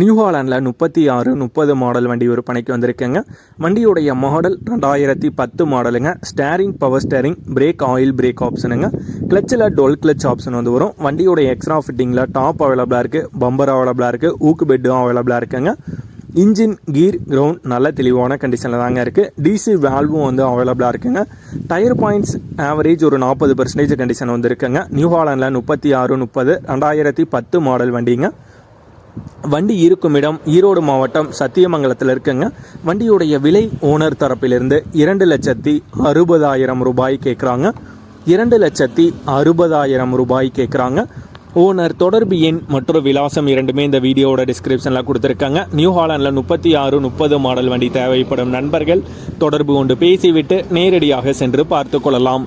New ஹாலாண்டில் முப்பத்தி ஆறு முப்பது மாடல் வண்டி விற்பனைக்கு வந்திருக்குங்க. வண்டியுடைய மாடல் ரெண்டாயிரத்தி பத்து மாடலுங்க. Steering power steering brake oil brake ஆப்ஷனுங்க கிளச்சில் டொல் கிளச் ஆப்ஷன் வந்து வரும். வண்டியுடைய எக்ஸ்ட்ரா ஃபிட்டிங்கில் டாப் அவைலபிளாக இருக்குது பம்பர் அவைலபிளாக இருக்குது ஊக்கு பெட்டும் அவைலபிளாக இருக்குங்க. இன்ஜின் கீர் கிரவுண்ட் நல்ல தெளிவான கண்டிஷனில் தாங்க இருக்குது டிசி வேல்வும் வந்து அவைலபிளாக இருக்குங்க. டயர் பாயிண்ட்ஸ் ஆவரேஜ் ஒரு நாற்பது பர்சன்டேஜ் கண்டிஷன் வந்து இருக்குங்க. நியூ ஹாலாண்டில் முப்பத்தி ஆறு முப்பது ரெண்டாயிரத்தி பத்து மாடல் வண்டிங்க. வண்டி இருக்கும் இடம் ஈரோடு மாவட்டம் சத்தியமங்கலத்தில் இருக்குங்க. வண்டியுடைய விலை ஓனர் தரப்பிலிருந்து இரண்டு லட்சத்தி அறுபதாயிரம் ரூபாய் கேட்குறாங்க. இரண்டு லட்சத்தி அறுபதாயிரம் ரூபாய் கேட்குறாங்க. ஓனர் தொடர்பு எண் மற்றும் விலாசம் இரண்டுமே இந்த வீடியோவோட டிஸ்கிரிப்ஷனில் கொடுத்துருக்காங்க. நியூ ஹாலாண்டில் முப்பத்தி ஆறு முப்பது மாடல் வண்டி தேவைப்படும் நண்பர்கள். தொடர்பு கொண்டு பேசிவிட்டு நேரடியாக சென்று பார்த்து கொள்ளலாம்.